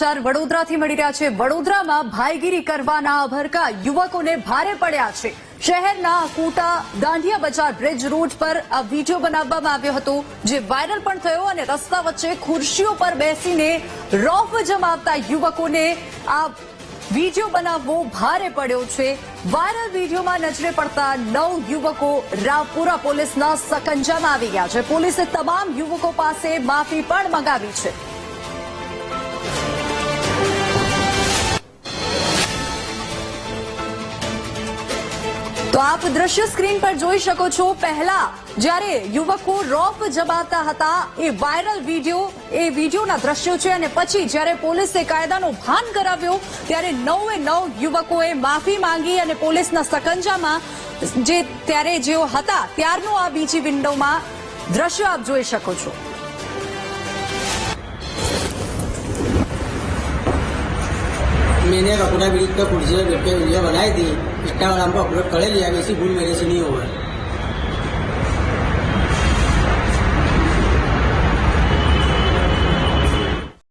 સમાચાર વડોદરાથી મળી રહ્યા છે. વડોદરામાં ભાઈગીરી કરવાના ભરકા યુવકોને ભારે પડ્યા છે. શહેરના કોટા દાંડિયા બજાર બ્રિજ રોડ પર આ વીડિયો બનાવવામાં આવ્યો હતો, જે વાયરલ પણ થયો અને રસ્તા વચ્ચે ખુરશીઓ પર બેસીને રોફ જમાવતા યુવકોને આ વીડિયો બનાવવો ભારે પડ્યો છે. વાયરલ વિડીયોમાં નજરે પડતા નવ યુવકો રાવપુરા પોલીસના સકંજામાં આવી ગયા છે. પોલીસે તમામ યુવકો પાસે માફી પણ મંગાવી છે. તો આપ દ્રશ્ય સ્ક્રીન પર જોઈ શકો છો, પહેલા જ્યારે યુવકો રોફ જમાવતા હતા, એ વાયરલ વીડિયો એ વિડીયોના દ્રશ્યો છે અને પછી જ્યારે પોલીસે કાયદાનો ભાન કરાવ્યો, ત્યારે નવે નવ યુવકોએ માફી માંગી અને પોલીસના સકંજામાં જે, ત્યારે જેઓ હતા, ત્યારનું આ બીજી વિન્ડોમાં દ્રશ્યો આપ જોઈ શકો છો. मैंने कपूरा ब्रिज पे कुर्सी पे बैठ के वीडियो बनाई थी इंस्टा वाला हमको अपलोड कर लिया वैसी भूल मेरे से नहीं होगा